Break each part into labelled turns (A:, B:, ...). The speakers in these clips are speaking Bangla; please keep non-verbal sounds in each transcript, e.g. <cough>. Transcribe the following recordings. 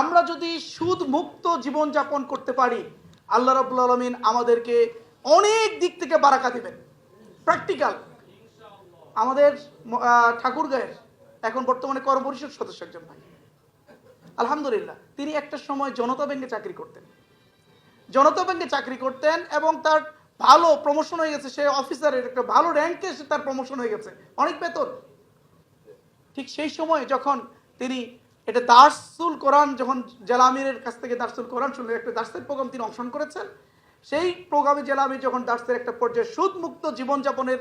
A: আমরা যদি সুদ মুক্ত জীবনযাপন করতে পারি, আল্লাহ রাবুল আলমিন আমাদেরকে অনেক দিক থেকে বারাকা দিবেন। প্র্যাকটিক্যাল আমাদের ঠাকুর গায়ের এখন বর্তমানে কর পরিষদ সদস্য একজন ভাই। আলহামদুলিল্লাহ, তিনি একটা সময় জনতা ব্যাংকে চাকরি করতেন। জনতা ব্যাংকে চাকরি করতেন এবং তার ভালো প্রমোশন হয়ে গেছে, সে অফিসারের একটা ভালো র্যাঙ্কে সে তার প্রমোশন হয়ে গেছে। অনেক বেতন। ঠিক সেই সময় যখন তিনি এটা দার্সুল কোরআন যখন জেলা আমিরের কাছ থেকে দার্সুল কোরআন শুনলেন, একটা দার্সের প্রোগ্রাম তিনি অংশগ্রহণ করেছেন। সেই প্রোগ্রামে জেলা আমির যখন দার্সের একটা পর্যায়ে সুদমুক্ত জীবনযাপনের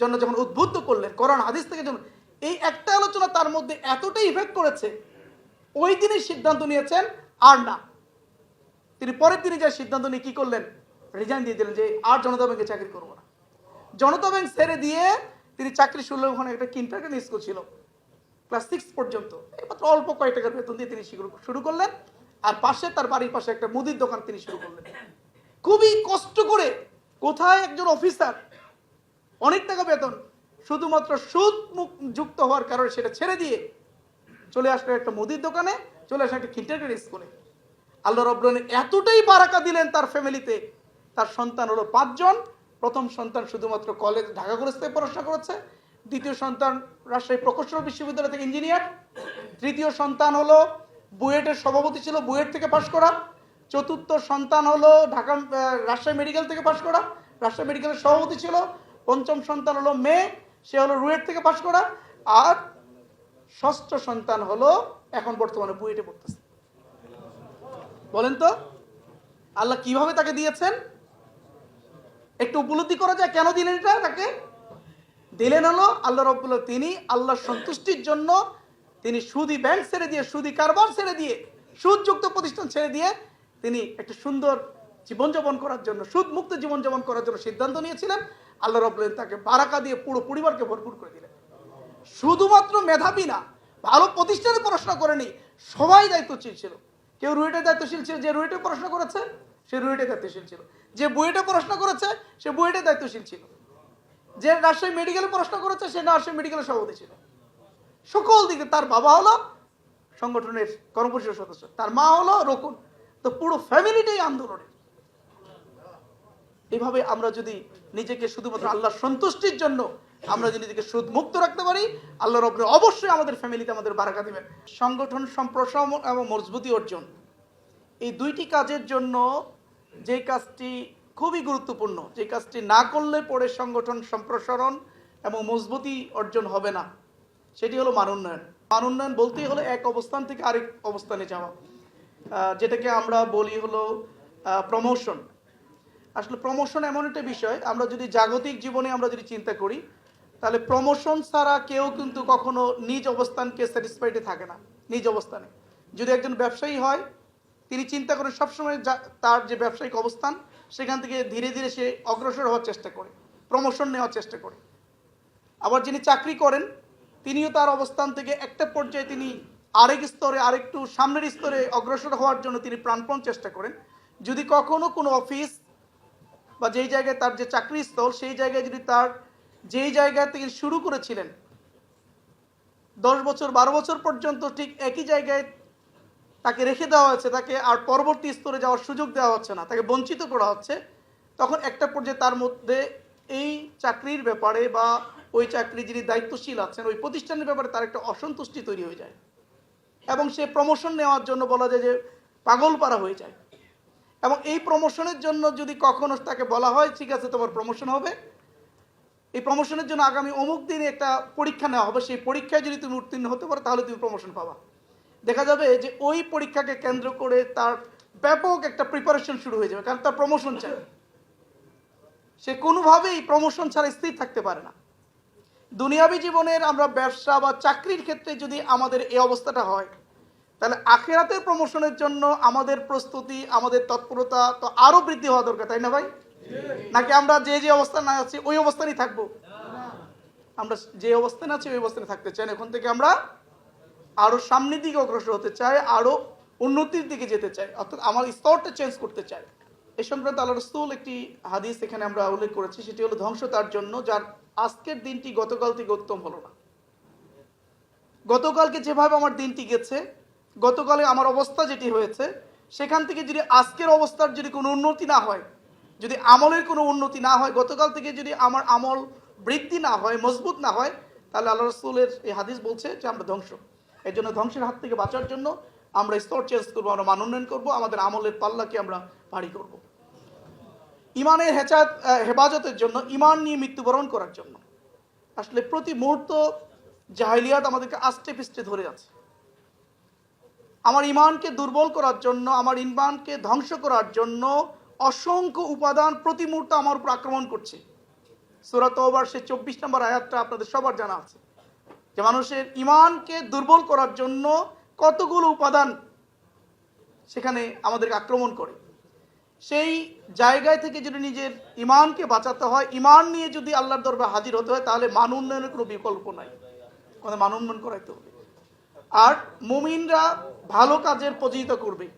A: জন্য যখন উদ্বুদ্ধ করলেন, কোরআন হাদিস থেকে যখন এই একটা আলোচনা তার মধ্যে এতটাই ইফেক্ট করেছে, ওই দিনই সিদ্ধান্ত নিয়েছেন, আর না। তিনি পরের দিনে যা সিদ্ধান্ত নিয়ে কি করলেন? রিজাইন দিয়ে দিলেন যে, আর জনতা ব্যাংকে চাকরি করব না। জনতা ব্যাংক ছেড়ে দিয়ে তিনি চাকরি শুরু ওখানে একটা কিন্টারটেন স্কুল ছিল। ক্লাস সিক্স পর্যন্ত। এই মাত্র অল্প কয়েক টাকার বেতন দিয়ে তিনি শুরু শুরু করলেন। আর পাশে তার বাড়ির পাশে একটা মুদির দোকান তিনি শুরু করলেন। খুবই কষ্ট করে কোথায় একজন অফিসার অনেক টাকা বেতন, শুধুমাত্র সুদ যুক্ত হওয়ার কারণে সেটা ছেড়ে দিয়ে চলে আসলো একটা মুদির দোকানে, চলে আসলো একটা কিন্টারটেন স্কুলে আল্লাহ রব্বানি এতটাই বারাকা দিলেন তার ফ্যামিলিতে। তার সন্তান হলো পাঁচজন। প্রথম সন্তান শুধুমাত্র কলেজ ঢাকা কলেজ থেকে পড়াশোনা করেছে। দ্বিতীয় সন্তান রাজশাহী প্রকৌশল বিশ্ববিদ্যালয় থেকে ইঞ্জিনিয়ার। তৃতীয় সন্তান হলো বুয়েটের সভাপতি ছিল, বুয়েট থেকে পাশ করা। চতুর্থ সন্তান হলো ঢাকা রাজশাহী মেডিকেল থেকে পাশ করা। রাজশাহী মেডিকেলের সভাপতি ছিল, পঞ্চম সন্তান হলো মেয়ে, সে হলো রুয়েট থেকে পাশ করা। আর ষষ্ঠ সন্তান হলো এখন বর্তমানে বুয়েটে পড়তেছে। বলেন তো, আল্লাহ কীভাবে তাকে দিয়েছেন? একটু উপলব্ধি করা যায়, কেন দিলেন এটা তাকে? দিলেন হলো আল্লাহ রব্বুল্লাহ তিনি আল্লাহর সন্তুষ্টির জন্য তিনি সুদি ব্যাংক ছেড়ে দিয়ে, সুদি কারবার ছেড়ে দিয়ে, সুদযুক্ত প্রতিষ্ঠান ছেড়ে দিয়ে তিনি একটা সুন্দর জীবনযাপন করার জন্য সুদ মুক্ত জীবনযাপন করার জন্য সিদ্ধান্ত নিয়েছিলেন। আল্লাহ রব্বুল্লাহ তাকে বারাকা দিয়ে পুরো পরিবারকে ভরপুর করে দিলেন। শুধুমাত্র মেধাবী না, ভালো প্রতিষ্ঠানে পড়াশোনা করেনি, সবাই দায়িত্বশীল ছিল। কেউ রুয়েটে দায়িত্বশীল ছিল, যে রুয়েটে পড়াশোনা করেছে, সে রুয়েটে দায়িত্বশীল ছিল। যে বুয়েটে পড়াশোনা করেছে, সে বুয়েটে দায়িত্বশীল ছিল। যে রাজশাহী মেডিকেলে পড়াশোনা করেছে, সে রাজশাহী মেডিকেলের সভাপতি ছিল। সকল দিকে তার বাবা হলো সংগঠনের কর্মপরিষদ সদস্য, তার মা হলো রকুন। তো পুরো ফ্যামিলিটাই আন্দোলনের। এইভাবে আমরা যদি নিজেকে শুধুমাত্র আল্লাহর সন্তুষ্টির জন্য আমরা যদি নিজেকে সুদ মুক্ত রাখতে পারি আল্লাহ রব্রে অবশ্যই আমাদের ফ্যামিলিতে আমাদের বারাকা দিবেন। সংগঠন সম্প্রসারণ এবং মজবুতি অর্জন। এই দুইটি কাজের জন্য যে কাজটি খুবই গুরুত্বপূর্ণ। যে কাজটি না করলে পরে সংগঠন সম্প্রসারণ এবং মজবুতি অর্জন হবে না। সেটি হলো মান উন্নয়ন। মান উন্নয়ন বলতেই হলো এক অবস্থান থেকে আরেক অবস্থানে যাওয়া। যেটাকে আমরা বলি হলো প্রমোশন আসলে প্রমোশন এমন একটা বিষয়, আমরা যদি জাগতিক জীবনে আমরা যদি চিন্তা করি, তাহলে প্রমোশন ছাড়া কেউ কিন্তু কখনো নিজ অবস্থানকে স্যাটিসফাইডে থাকে না, নিজ অবস্থানে। যদি একজন ব্যবসায়ী হয়, তিনি চিন্তা করেন সবসময় তার যে ব্যবসায়িক অবস্থান সেখান থেকে ধীরে ধীরে সে অগ্রসর হওয়ার চেষ্টা করে প্রমোশন নেওয়ার চেষ্টা করে। আবার যিনি চাকরি করেন, তিনিও তার অবস্থান থেকে একটা পর্যায়ে তিনি আরেক স্তরে, আরেকটু সামনের স্তরে অগ্রসর হওয়ার জন্য তিনি প্রাণপণ চেষ্টা করেন। যদি কখনো কোনো অফিস বা যেই জায়গায় তার যে চাকরি স্থল সেই জায়গায় যদি তার যেই জায়গা থেকে শুরু করেছিলেন, দশ বছর, বারো বছর পর্যন্ত ঠিক একই জায়গায় তাকে রেখে দেওয়া হচ্ছে তাকে আর পরবর্তী স্তরে যাওয়ার সুযোগ দেওয়া হচ্ছে না, তাকে বঞ্চিত করা হচ্ছে। তখন একটা পর্যায়ে তার মধ্যে এই চাকরির ব্যাপারে বা ওই চাকরি যিনি দায়িত্বশীল আছেন, ওই প্রতিষ্ঠানের ব্যাপারে তার একটা অসন্তুষ্টি তৈরি হয়ে যায়। এবং সে প্রমোশন নেওয়ার জন্য বলা যায় যে পাগল পারা হয়ে যায়। এবং এই প্রমোশনের জন্য যদি কখনো তাকে বলা হয়, ঠিক আছে, তোমার প্রমোশন হবে। এই প্রমোশনের জন্য আগামী অমুক দিনে একটা পরীক্ষা নেওয়া হবে। সেই পরীক্ষায় যদি তুমি উত্তীর্ণ হতে পারো, তাহলে তুমি প্রমোশন পাবা। দেখা যাবে যে ওই পরীক্ষাকে কেন্দ্র করে তার ব্যাপক একটা প্রিপারেশন শুরু হয়ে যাবে কারণ তার প্রমোশন চাই। সে কোনোভাবেই প্রমোশন ছাড়া স্থির থাকতে পারে না। দুনিয়াবী জীবনের আমরা ব্যবসা বা চাকরির ক্ষেত্রে যদি আমাদের এই অবস্থাটা হয় তাহলে আখেরাতের প্রমোশনের জন্য আমাদের প্রস্তুতি আমাদের তৎপরতা তো আরও বৃদ্ধি হওয়া দরকার তাই না ভাই? নাকি আমরা যে যে অবস্থানে আছি ওই অবস্থানেই থাকব? আমরা যে অবস্থানে আছি ওই অবস্থানে থাকতে চাই এখন থেকে আমরা আরও সামনের দিকে অগ্রসর হতে চায়, আরও উন্নতির দিকে যেতে চাই অর্থাৎ আমার স্তরটা চেঞ্জ করতে চাই এ সংক্রান্ত আল্লাহ রসুল একটি হাদিস এখানে আমরা উল্লেখ করেছি, সেটি হলো ধ্বংস তার জন্য, যার আজকের দিনটি গতকাল থেকে উত্তম হলো না। গতকালকে যেভাবে আমার দিনটি গেছে, গতকালে আমার অবস্থা যেটি হয়েছে, সেখান থেকে যদি আজকের অবস্থার যদি কোনো উন্নতি না হয়, যদি আমলের কোনো উন্নতি না হয়, গতকাল থেকে যদি আমার আমল বৃদ্ধি না হয়, মজবুত না হয়, তাহলে আল্লাহ রসুলের এই হাদিস বলছে যে আমরা ধ্বংস। এই জন্য ধ্বংসের হাত থেকে বাঁচার জন্য আমরা স্তর চেঞ্জ করব, আমরা মান উন্নয়ন করব, আমাদের আমলের পাল্লাকে আমরা ভারী করব। ইমানের হেচাত হেফাজতের জন্য, ইমান নিয়ে মৃত্যুবরণ করার জন্য। আসলে প্রতি মুহূর্ত জাহিলিয়াত আমাদেরকে আষ্টে পিষ্টে ধরে আছে। আমার ইমানকে দুর্বল করার জন্য, আমার ইমানকে ধ্বংস করার জন্য অসংখ্য উপাদান প্রতি মুহূর্তে আমার উপর আক্রমণ করছে। সুরাত ওবার সে চব্বিশ নম্বর আয়াতটা আপনাদের সবার জানা আছে। যে মানুষের ইমানকে দুর্বল করার জন্য কতগুলো উপাদান সেখানে আমাদেরকে আক্রমণ করে। সেই জায়গায় থেকে যদি নিজের ইমানকে বাঁচাতে হয় ইমান নিয়ে যদি আল্লাহর দরবার হাজির হতে হয়, তাহলে মান উন্নয়নের কোনো বিকল্প নাই। কোনো মান উন্নয়ন করাইতে হবে। আর মুমিনরা ভালো কাজের প্রযোজিত করবে।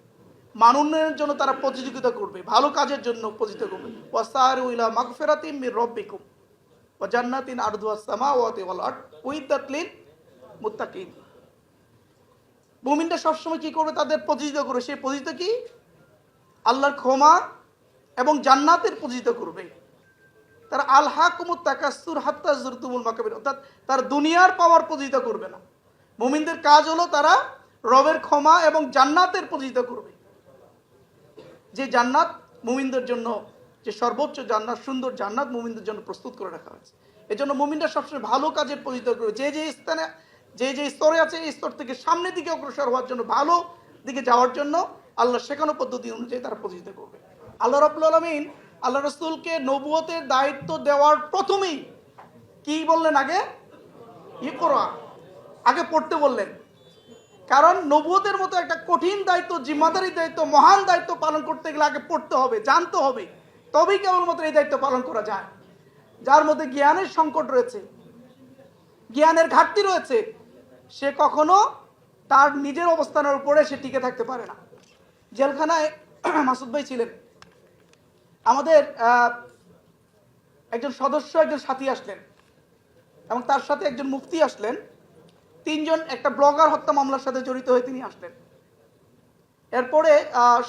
A: মান উন্নয়নের জন্য তারা প্রতিযোগিতা করবে। ভালো কাজের জন্য প্রযোজিত করবে। ওয়াসার উইলা মাগফিরাতিম মির রব্বিকুম। ওয়া জান্নাতিন আরদুহাস সামাওয়াতি ওয়াল আরদ, উইদ্দাত মুত্তাকিন। মুমিনরা সবসময় কি করবে? তাদের প্রযোজিত করবে। সেই প্রযোজিত কি? আল্লাহর ক্ষমা এবং জান্নাতের পূজিত করবে। তারা আল্হা কুমুত তাকাসুর হাত্তা জুরতুমুল মাকাবির, অর্থাৎ তার দুনিয়ার পাওয়ার পূজিত করবে না। মুমিনদের কাজ হলো তারা রবের ক্ষমা এবং জান্নাতের পূজিত করবে। যে জান্নাত মুমিনদের জন্য যে সর্বোচ্চ জান্নাত, সুন্দর জান্নাত মুমিনদের জন্য প্রস্তুত করে রাখা হয়েছে। এজন্য মুমিনরা সবসময় ভালো কাজের পূজিত করবে যে যে স্থানে, যে যে স্তরে আছে, এই স্তর থেকে সামনের দিকে অগ্রসর হওয়ার জন্য, ভালো দিকে যাওয়ার জন্য আল্লাহ শেখানো পদ্ধতি অনুযায়ী তারা প্রতিষ্ঠিত করবে। আল্লাহ রবুল আলমিন, আল্লাহ রসুলকে নবুয়তের দায়িত্ব দেওয়ার প্রথমেই কি বললেন আগে? ই করা আগে পড়তে বললেন। কারণ নবুয়তের মতো একটা কঠিন দায়িত্ব, জিম্মাদারি দায়িত্ব, মহান দায়িত্ব পালন করতে গেলে আগে পড়তে হবে, জানতে হবে। তবেই কেবলমাত্র এই দায়িত্ব পালন করা যায়। যার মধ্যে জ্ঞানের সংকট রয়েছে, জ্ঞানের ঘাটতি রয়েছে, সে কখনো তার নিজের অবস্থানের উপরে সে টিকে থাকতে পারে না। জেলখানায় <clears throat> মাসুদ ভাই ছিলেন। আমাদের একজন সদস্য, একজন সাথী আসলেন এবং তার সাথে একজন মুফতি আসলেন। তিনজন একটা ব্লগার হত্যা মামলার সাথে জড়িত হয়ে তিনি আসলেন। এরপরে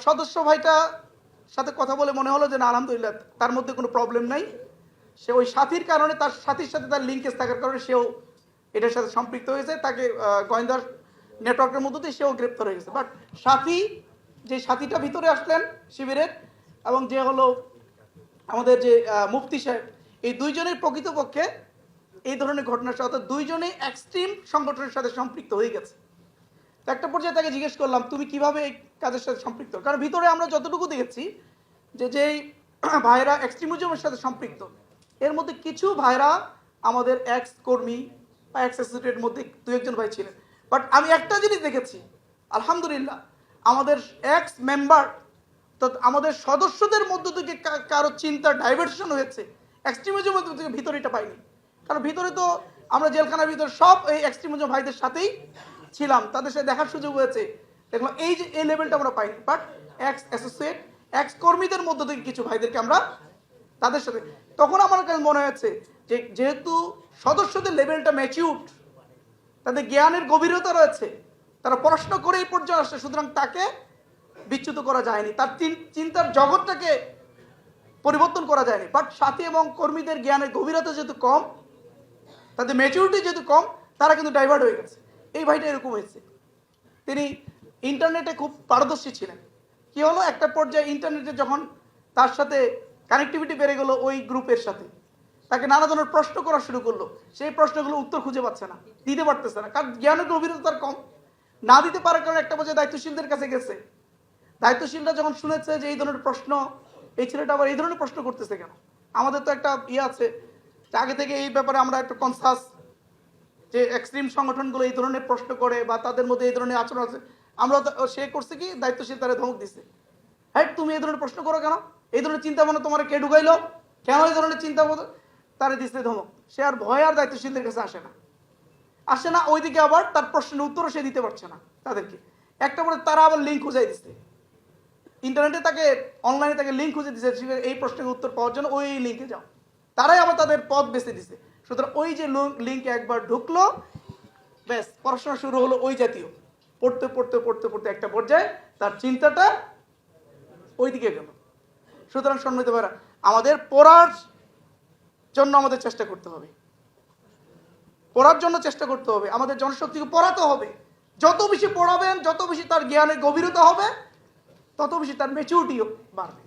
A: সদস্য ভাইটা সাথে কথা বলে মনে হলো যে না, আলহামদুলিল্লাহ, তার মধ্যে কোনো প্রবলেম নাই। সে ওই সাথীর কারণে তার সাথীর সাথে তার লিঙ্কেজ থাকার কারণে সেও এটার সাথে সম্পৃক্ত হয়েছে। তাকে গোয়েন্দার নেটওয়ার্কের মধ্য দিয়ে সেও গ্রেপ্তার হয়ে গেছে। বাট সাথী, যে সাথীটা ভিতরে আসলেন শিবিরের এবং যে হলো আমাদের যে মুফতি সাহেব, এই দুইজনের প্রকৃতপক্ষে এই ধরনের ঘটনার সাথে দুইজনেই এক্সট্রিম সংগঠনের সাথে সম্পৃক্ত হয়ে গেছে। তো একটা পর্যায়ে তাকে জিজ্ঞেস করলাম, তুমি কীভাবে এই কাজের সাথে সম্পৃক্ত? কারণ ভিতরে আমরা যতটুকু দেখেছি যে যেই ভাইরা এক্সট্রিমিজমের সাথে সম্পৃক্ত, এর মধ্যে কিছু ভাইরা আমাদের এক্স কর্মী বা এক্স অ্যাসোসিয়েটের মধ্যে দু একজন ভাই ছিলেন। বাট আমি একটা জিনিস দেখেছি, আলহামদুলিল্লাহ, আমাদের এক্স মেম্বার তো আমাদের সদস্যদের মধ্য থেকে কারও চিন্তা ডাইভার্সন হয়েছে এক্সট্রিমিজমের মধ্যে থেকে ভিতরে এটা পাইনি। কারণ ভিতরে তো আমরা জেলখানার ভিতরে সব এই এক্সট্রিমিজম ভাইদের সাথেই ছিলাম, তাদের সাথে দেখার সুযোগ হয়েছে। দেখলাম এই যে, এই লেভেলটা আমরা পাইনি। বাট এক্স অ্যাসোসিয়েট এক্স কর্মীদের মধ্য থেকে কিছু ভাইদেরকে আমরা তাদের সাথে তখন আমার কাছে মনে হয়েছে যে, যেহেতু সদস্যদের লেভেলটা ম্যাচিউর তাদের জ্ঞানের গভীরতা রয়েছে, তারা পড়াশোনা করে এই পর্যায়ে আসছে, সুতরাং তাকে বিচ্যুত করা যায়নি। তার চিন্তার জগৎটাকে পরিবর্তন করা যায়নি। বাট সাথী এবং কর্মীদের জ্ঞানের গভীরতা যেহেতু কম, তাদের ম্যাচিউরিটি যেহেতু কম, তারা কিন্তু ডাইভার্ট হয়ে গেছে। এই ভাইটা এরকম হয়েছে। তিনি ইন্টারনেটে খুব পারদর্শী ছিলেন। কি হলো? একটা পর্যায়ে ইন্টারনেটে যখন তার সাথে কানেক্টিভিটি বেড়ে গেলো ওই গ্রুপের সাথে। তাকে নানা ধরনের প্রশ্ন করা শুরু করল। সেই প্রশ্নগুলো উত্তর খুঁজে পাচ্ছে না, দিতে পারতেছে না। কারণ জ্ঞানের গভীরতা তার কম। না দিতে পারার কারণে একটা পর্যায়ে দায়িত্বশীলদের কাছে গেছে। দায়িত্বশীলরা যখন শুনেছে যে এই ধরনের প্রশ্ন, এই ছেলেটা আবার এই ধরনের প্রশ্ন করতেছে কেন? আমাদের তো একটা ইয়ে আছে আগে থেকে এই ব্যাপারে আমরা একটা কনসাস যে এক্সট্রিম সংগঠনগুলো এই ধরনের প্রশ্ন করে বা তাদের মধ্যে এই ধরনের আচরণ আছে, আমরা সে করছে কি? দায়িত্বশীল তারা ধমক দিছে। হ্যাঁ তুমি এই ধরনের প্রশ্ন করো কেন? এই ধরনের চিন্তা ভাবনা তোমার কে ঢুকাইলো? কেন এই ধরনের চিন্তা তারা দিচ্ছে ধমক? সে আর ভয় আর দায়িত্বশীলদের কাছে আসে না। আসে না, ওইদিকে আবার তার প্রশ্নের উত্তরও সে দিতে পারছে না তাদেরকে। একটা পরে তারা আবার লিঙ্ক খুঁজাই দিচ্ছে ইন্টারনেটে তাকে অনলাইনে তাকে লিঙ্ক খুঁজে দিচ্ছে এই প্রশ্নের উত্তর পাওয়ার জন্য ওই লিঙ্কে যাও। তারাই আবার তাদের পথ বেছে দিছে। সুতরাং ওই যে লিঙ্কে একবার ঢুকলো, ব্যাস, পড়াশোনা শুরু হলো ওই জাতীয়। পড়তে পড়তে পড়তে পড়তে একটা পর্যায়ে তার চিন্তাটা ওইদিকে গেল। সুতরাং সম্মিত ভাইরা আমাদের পড়ার জন্য আমাদের চেষ্টা করতে হবে। পড়ার জন্য চেষ্টা করতে হবে। আমাদের জনশক্তিকে পড়াতে হবে। যত বেশি পড়াবেন, যত বেশি তার জ্ঞানের গভীরতা হবে, তত বেশি তার মেচুরিটিও বাড়বে।